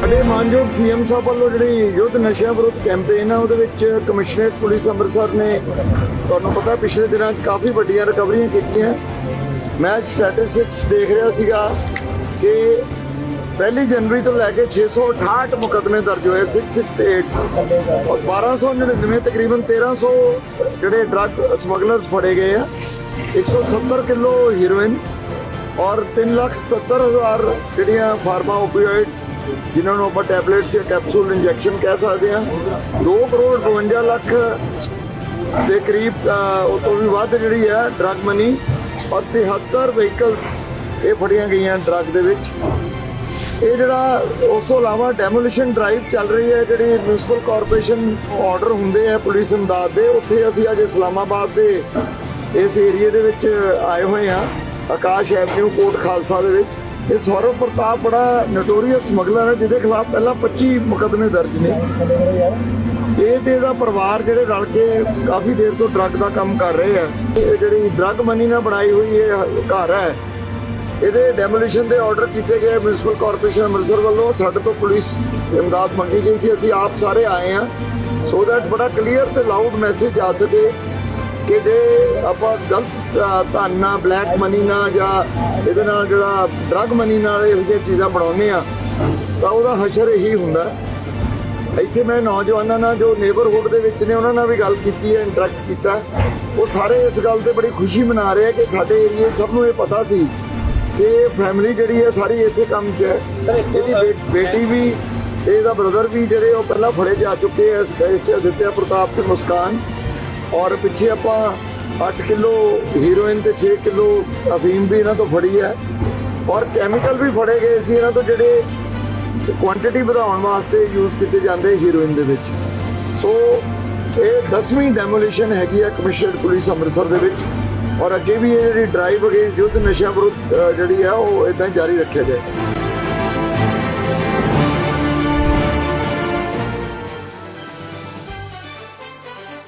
ਸਾਡੇ ਮਾਨਯੋਗ ਸੀਐਮ ਸਾਹਿਬ ਵੱਲੋਂ ਜਿਹੜੀ ਯੁੱਧ ਨਸ਼ਿਆਂ ਵਿਰੁੱਧ ਕੈਂਪੇਨ ਆ, ਉਹਦੇ ਵਿੱਚ ਕਮਿਸ਼ਨਰੇਟ ਪੁਲਿਸ ਅੰਮ੍ਰਿਤਸਰ ਨੇ ਤੁਹਾਨੂੰ ਪਤਾ ਪਿਛਲੇ ਦਿਨਾਂ 'ਚ ਕਾਫੀ ਵੱਡੀਆਂ ਰਿਕਵਰੀਆਂ ਕੀਤੀਆਂ। ਮੈਂ ਸਟੈਟਿਸਟਿਕਸ ਦੇਖ ਰਿਹਾ ਸੀਗਾ ਕਿ ਪਹਿਲੀ ਜਨਵਰੀ ਤੋਂ ਲੈ ਕੇ 668 ਮੁਕੱਦਮੇ ਦਰਜ ਹੋਏ 668 ਔਰ 1299 ਤਕਰੀਬਨ 1300 ਜਿਹੜੇ ਡਰੱਗ ਸਮਗਲਰਸ ਫੜੇ ਗਏ ਆ। 170 ਕਿਲੋ ਹੀਰੋਇਨ ਔਰ 370000 ਜਿਹੜੀਆਂ ਫਾਰਮਾ ਓਪੀਓਇਡਸ ਜਿਨ੍ਹਾਂ ਨੂੰ ਆਪਾਂ ਟੈਬਲੇਟਸ ਜਾਂ ਕੈਪਸੂਲ ਇੰਜੈਕਸ਼ਨ ਕਹਿ ਸਕਦੇ ਹਾਂ। 2 ਕਰੋੜ 52 ਲੱਖ ਦੇ ਕਰੀਬ ਉਹ ਤੋਂ ਵੀ ਵੱਧ ਜਿਹੜੀ ਹੈ ਡਰੱਗ ਮਨੀ ਔਰ 73 ਵਹੀਕਲਸ ਇਹ ਫੜੀਆਂ ਗਈਆਂ ਡਰੱਗ ਦੇ ਵਿੱਚ। ਇਹ ਜਿਹੜਾ ਉਸ ਤੋਂ ਇਲਾਵਾ ਡੈਮੋਲੀਸ਼ਨ ਡਰਾਈਵ ਚੱਲ ਰਹੀ ਹੈ, ਜਿਹੜੀ ਮਿਊਨਿਸਪਲ ਕਾਰਪੋਰੇਸ਼ਨ ਆਰਡਰ ਹੁੰਦੇ ਆ ਪੁਲਿਸ ਇਮਦਾਦ ਦੇ, ਉੱਥੇ ਅਸੀਂ ਅੱਜ ਇਸਲਾਮਾਬਾਦ ਦੇ ਇਸ ਏਰੀਏ ਦੇ ਵਿੱਚ ਆਏ ਹੋਏ ਆ ਆਕਾਸ਼ ਐਵਨਿਊ ਕੋਟ ਖਾਲਸਾ ਦੇ ਵਿੱਚ। ਇਹ ਸੌਰਵ ਪ੍ਰਤਾਪ ਬੜਾ ਨਟੋਰੀਅਸ ਸਮਗਲਰ ਹੈ, ਜਿਹਦੇ ਖਿਲਾਫ ਪਹਿਲਾਂ 25 ਮੁਕੱਦਮੇ ਦਰਜ ਨੇ। ਇਹ ਤੇ ਇਹਦਾ ਪਰਿਵਾਰ ਜਿਹੜੇ ਰਲ ਕੇ ਕਾਫੀ ਦੇਰ ਤੋਂ ਡਰੱਗ ਦਾ ਕੰਮ ਕਰ ਰਹੇ ਆ। ਇਹ ਜਿਹੜੀ ਡਰੱਗ ਮਨੀ ਨਾਲ ਬਣਾਈ ਹੋਈ ਇਹ ਘਰ ਹੈ ਇਹਦੇ ਡੈਮੋਲੀਸ਼ਨ ਦੇ ਆਰਡਰ ਕੀਤੇ ਗਏ ਮਿਊਨਿਸਪਲ ਕਾਰਪੋਰੇਸ਼ਨ ਅੰਮ੍ਰਿਤਸਰ ਵੱਲੋਂ। ਸਾਡੇ ਤੋਂ ਪੁਲਿਸ ਇਮਦਾਦ ਮੰਗੀ ਗਈ ਸੀ। ਅਸੀਂ ਆਪ ਸਾਰੇ ਆਏ ਆ ਸੋ ਦੈਟ ਬੜਾ ਕਲੀਅਰ ਤੇ ਲਾਊਡ ਮੈਸੇਜ ਆ ਸਕੇ ਕਿ ਜੇ ਆਪਾਂ ਗਲਤ ਅ, ਧਨ ਨਾਲ ਬਲੈਕ ਮਨੀ ਨਾਲ ਜਾਂ ਇਹਦੇ ਨਾਲ ਜਿਹੜਾ ਡਰੱਗ ਮਨੀ ਨਾਲ ਇਹੋ ਜਿਹੀਆਂ ਚੀਜ਼ਾਂ ਬਣਾਉਂਦੇ ਆ ਤਾਂ ਉਹਦਾ ਹਸ਼ਰ ਇਹੀ ਹੁੰਦਾ। ਇੱਥੇ ਮੈਂ ਨੌਜਵਾਨਾਂ ਨਾਲ ਜੋ ਨੇਬਰਹੁੱਡ ਦੇ ਵਿੱਚ ਨੇ ਉਹਨਾਂ ਨਾਲ ਵੀ ਗੱਲ ਕੀਤੀ ਹੈ ਇੰਟਰੈਕਟ ਕੀਤਾ। ਉਹ ਸਾਰੇ ਇਸ ਗੱਲ ਤੇ ਬੜੀ ਖੁਸ਼ੀ ਮਨਾ ਰਹੇ ਆ ਕਿ ਸਾਡੇ ਏਰੀਏ ਸਭ ਨੂੰ ਇਹ ਪਤਾ ਸੀ ਕਿ ਫੈਮਿਲੀ ਜਿਹੜੀ ਹੈ ਸਾਰੀ ਇਸੇ ਕੰਮ 'ਚ ਹੈ। ਇਹਦੀ ਬੇ- ਬੇਟੀ ਵੀ ਤੇ ਇਹਦਾ ਬ੍ਰਦਰ ਵੀ ਜਿਹੜੇ ਉਹ ਪਹਿਲਾਂ ਫੜੇ ਜਾ ਚੁੱਕੇ ਐ ਇਸ 'ਚ ਦਿੱਤਿਆ ਪ੍ਰਤਾਪ ਤੇ ਮੁਸਕਾਨ। ਔਰ ਪਿੱਛੇ ਆਪਾਂ 8 ਕਿਲੋ ਹੀਰੋਇਨ ਤੇ 6 ਕਿਲੋ ਅਫੀਮ ਵੀ ਇਹਨਾਂ ਤੋਂ ਫੜੀ ਹੈ। ਔਰ ਕੈਮੀਕਲ ਵੀ ਫੜੇ ਗਏ ਸੀ ਇਹਨਾਂ ਤੋਂ ਜਿਹੜੇ ਕੁਆਂਟੀਟੀ ਵਧਾਉਣ ਵਾਸਤੇ ਯੂਜ਼ ਕੀਤੇ ਜਾਂਦੇ ਹੀਰੋਇਨ ਦੇ ਵਿੱਚ। ਸੋ ਇਹ 10ਵੀਂ ਡੈਮੋਲੀਸ਼ਨ ਹੈਗੀ ਹੈ ਕਮਿਸ਼ਨਰ ਪੁਲਿਸ ਅੰਮ੍ਰਿਤਸਰ ਦੇ ਵਿੱਚ। ਔਰ ਅੱਗੇ ਵੀ ਇਹ ਜਿਹੜੀ ਡਰਾਈਵ ਅਗੇਂਸਟ ਯੁੱਧ ਨਸ਼ਿਆਂ ਵਿਰੁੱਧ ਜਿਹੜੀ ਆ, ਉਹ ਇਦਾਂ ਜਾਰੀ ਰੱਖਿਆ ਜਾਏ।